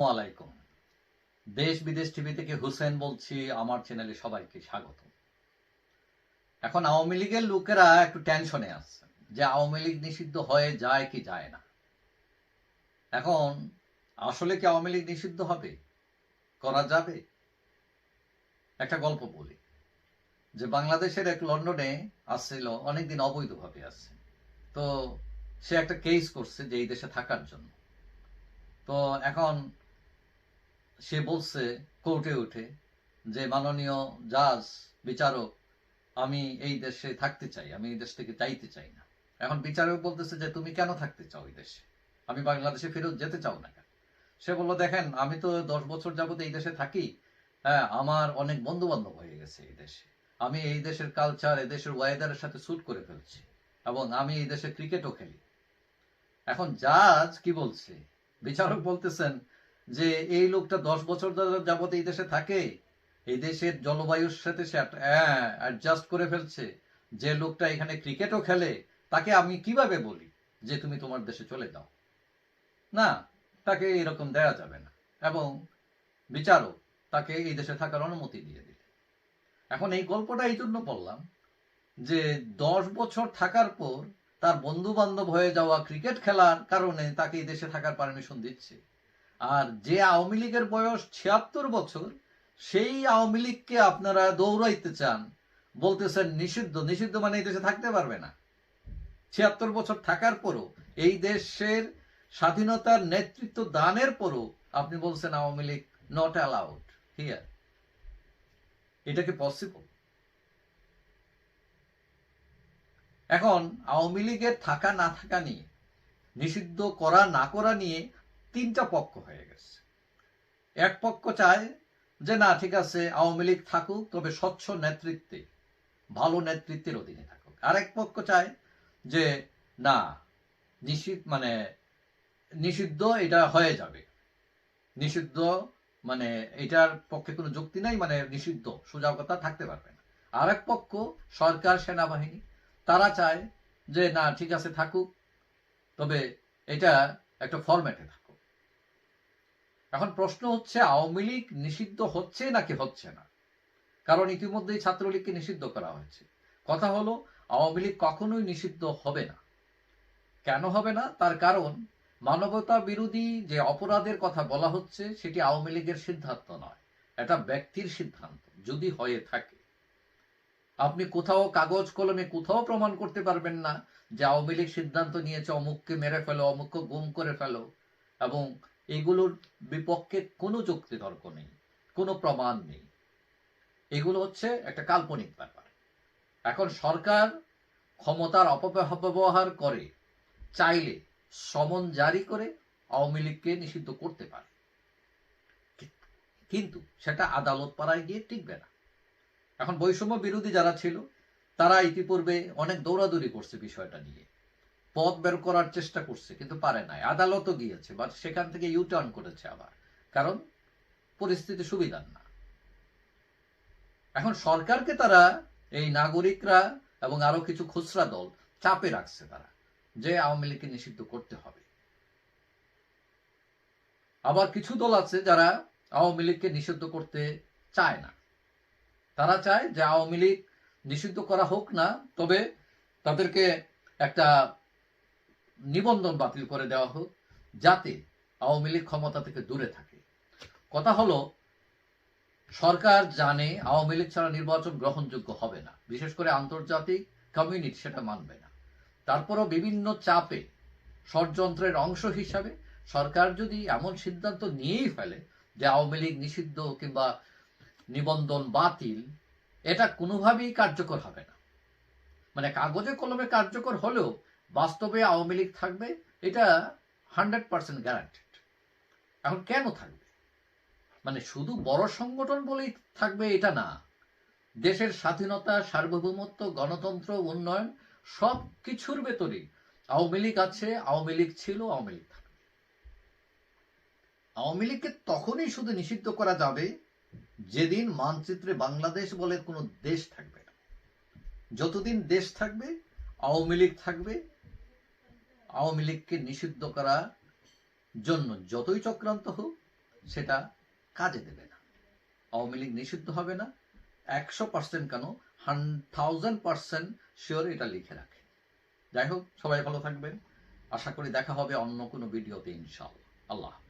আলাইকুম দেশ বিদেশ টিভি থেকে হুসেন বলছি, আমার চ্যানেলে সবাইকে স্বাগত এখন আওয়ামী লীগের লোকেরা একটু টেনশনে আছে, যে আওয়ামী লীগ নিষিদ্ধ হয়ে যায় কি যায় না। এখন আসলে কি আওয়ামী লীগ নিষিদ্ধ হবে? করা যাবে? একটা গল্প বলি, যে বাংলাদেশের এক লন্ডনে আসছিল, অনেকদিন অবৈধভাবে আছে। তো সে একটা কেস করছে যে এই দেশে থাকার জন্য। তো এখন সে বলছে কোর্টে উঠে যে, মাননীয় জাজ, বিচারক, আমি এই দেশে থাকতে চাই, আমি এই দেশ থেকে চাইতে চাই না। এখন বিচারক বলতেছে যে, তুমি কেন থাকতে চাও এই দেশে? আমি বাংলাদেশে ফেরত যেতে চাও না কেন? সে বলল, দেখেন, আমি তো দশ বছর যাবত এই দেশে থাকি। হ্যাঁ আমার অনেক বন্ধু বান্ধব হয়ে গেছে এই দেশে। আমি এই দেশের কালচার এই দেশের ওয়েদারের সাথে স্যুট করে ফেলছি এবং আমি এই দেশে ক্রিকেটও খেলি। এখন জাজ কি বলছে? বিচারক বলতেছেন যে এই লোকটা দশ বছর যাবত এই দেশে থাকে, এই দেশের জলবায়ুর সাথে সে অ্যাডজাস্ট করে ফেলছে। যে লোকটা এখানে ক্রিকেটও খেলে, তাকে আমি কীভাবে বলি যে তুমি তোমার দেশে চলে যাও? না, তাকে এরকম দেয়া যাবে না। এবং বিচারক তাকে এই দেশে থাকার অনুমতি দিয়ে দিলে। এখন এই গল্পটা এই জন্য বললাম যে দশ বছর থাকার পর তার বন্ধু বান্ধব হয়ে যাওয়া ক্রিকেট খেলার কারণে তাকে এই দেশে থাকার পারমিশন দিচ্ছে। আর যে আওয়ামী লীগের বয়স ছিয়াত্তর বছর, সেই আওয়ামী লীগকে আপনারা দৌড়াইতে চান। বলতেছেন নিষিদ্ধ। নিষিদ্ধ মানে এই দেশে থাকতে পারবে না। ছিয়াত্তর বছর থাকার পরও, এই দেশের স্বাধীনতার নেতৃত্ব দানের পরও আপনি বলছেন Awami League not allowed here এটা কি পসিবল এখন, আওয়ামী লীগের থাকা না থাকা নিয়ে, নিষিদ্ধ করা না করা নিয়ে তিনটা পক্ষ হয়ে গেছে। এক পক্ষ চায় যে, না, ঠিক আছে, আওয়ামী লীগ থাকুক, তবে স্বচ্ছ নেতৃত্বে, ভালো নেতৃত্বের অধীনে থাকুক। আরেক পক্ষ চায় যে, না, নিষিদ্ধ মানে নিষিদ্ধ এটা হয়ে যাবে। নিষিদ্ধ মানে এটার পক্ষে কোনো যুক্তি নাই মানে নিষিদ্ধ কথা থাকতে পারবে না। আরেক পক্ষ, সরকার, সেনাবাহিনী, তারা চায় যে, না, ঠিক আছে, থাকুক, তবে এটা একটা ফরম্যাটে থাকুক। এখন প্রশ্ন হচ্ছে, আওয়ামী লীগ নিষিদ্ধ হচ্ছে নাকি হচ্ছে না? কারণ ইতিমধ্যেই ছাত্রলীগকে নিষিদ্ধ করা হয়েছে। কথা হলো, আওয়ামী লীগ কখনোই নিষিদ্ধ হবে না। কেন হবে না? তার কারণ, মানবতা বিরোধী যে অপরাধের কথা বলা হচ্ছে, সেটি আওয়ামী লীগের সিদ্ধান্ত নয়। এটা ব্যক্তির সিদ্ধান্ত, যদি হয়ে থাকে। আপনি কোথাও কাগজ কলমে কোথাও প্রমাণ করতে পারবেন না যে আওয়ামী লীগ সিদ্ধান্ত নিয়েছে, অমুককে মেরে ফেলো, অমুককে গুম করে ফেলো, এবং এগুলোর বিপক্ষে কোনো যুক্তি তর্ক নেই, কোনো প্রমাণ নেই। এগুলো হচ্ছে একটা কাল্পনিক ব্যাপার। এখন সরকার ক্ষমতার অপব্যবহার করে, চাইলে সমন জারি করে আওয়ামী লীগকে নিষিদ্ধ করতে পারে। কিন্তু সেটা আদালত পাড়ায় গিয়ে টিকবে না। এখন বৈষম্য বিরোধী যারা ছিল, তারা ইতিপূর্বে অনেক দৌড়াদৌড়ি করছে বিষয়টা নিয়ে। পথ বের করার চেষ্টা করছে, কিন্তু পারে নাই। আদালতও গিয়েছে বাট সেখান থেকে ইউ টার্ন করেছে আবার। কারণ পরিস্থিতি সুবিধার না। এখন সরকারকে তারা, এই নাগরিকরা এবং আরও কিছু খুচরা দল চাপে রাখছে তারা, যে আওয়ামী লীগকে নিষিদ্ধ করতে হবে। আবার কিছু দল আছে যারা আওয়ামী লীগকে নিষিদ্ধ করতে চায় না। তারা চায় যে আওয়ামী লীগ নিষিদ্ধ করা হোক না, তবে তাদেরকে একটা নিবন্ধন বাতিল করে দেওয়া হোক, যাতে আওয়ামী লীগ ক্ষমতা থেকে দূরে থাকে। কথা হলো, সরকার জানে আওয়ামী লীগ ছাড়া নির্বাচন গ্রহণযোগ্য হবে না। বিশেষ করে আন্তর্জাতিক কমিউনিটি সেটা মানবে না। তারপরও বিভিন্ন চাপে ষড়যন্ত্রের অংশ হিসাবে সরকার যদি এমন সিদ্ধান্ত নিয়েই ফেলে যে আওয়ামী লীগ নিষিদ্ধ কিংবা নিবন্ধন বাতিল, এটা কোনোভাবেই কার্যকর হবে না। মানে কাগজে কলমে কার্যকর হলেও বাস্তবে আওয়ামী লীগ থাকবে, এটা হান্ড্রেড পার্সেন্ট গ্যারান্টেড এখন কেন থাকবে? মানে শুধু বড় সংগঠন বলেই থাকবে এটা না। দেশের স্বাধীনতা, সার্বভৌমত্ব, গণতন্ত্র, উন্নয়ন সব কিছুর ভেতরে আওয়ামী লীগ আছে, আওয়ামী লীগ ছিল, আওয়ামী লীগ থাকবে। আওয়ামী লীগকে তখনই শুধু নিষিদ্ধ করা যাবে যেদিন মানচিত্রে বাংলাদেশ বলে কোনো দেশ থাকবে না। যতদিন দেশ থাকবে, আওয়ামী লীগ থাকবে আওয়ামী লীগকে নিষিদ্ধ করার জন্য যতই চক্রান্ত হোক, সেটা কাজে দেবে না। আওয়ামী লীগ নিষিদ্ধ হবে না। একশো পার্সেন্ট কেন? হান থাউজেন্ড পার্সেন্ট শিওর এটা লিখে রাখে। যাই হোক, সবাই ভালো থাকবেন। আশা করি দেখা হবে অন্য কোনো ভিডিওতে ইনশাআল্লাহ। আল্লাহ।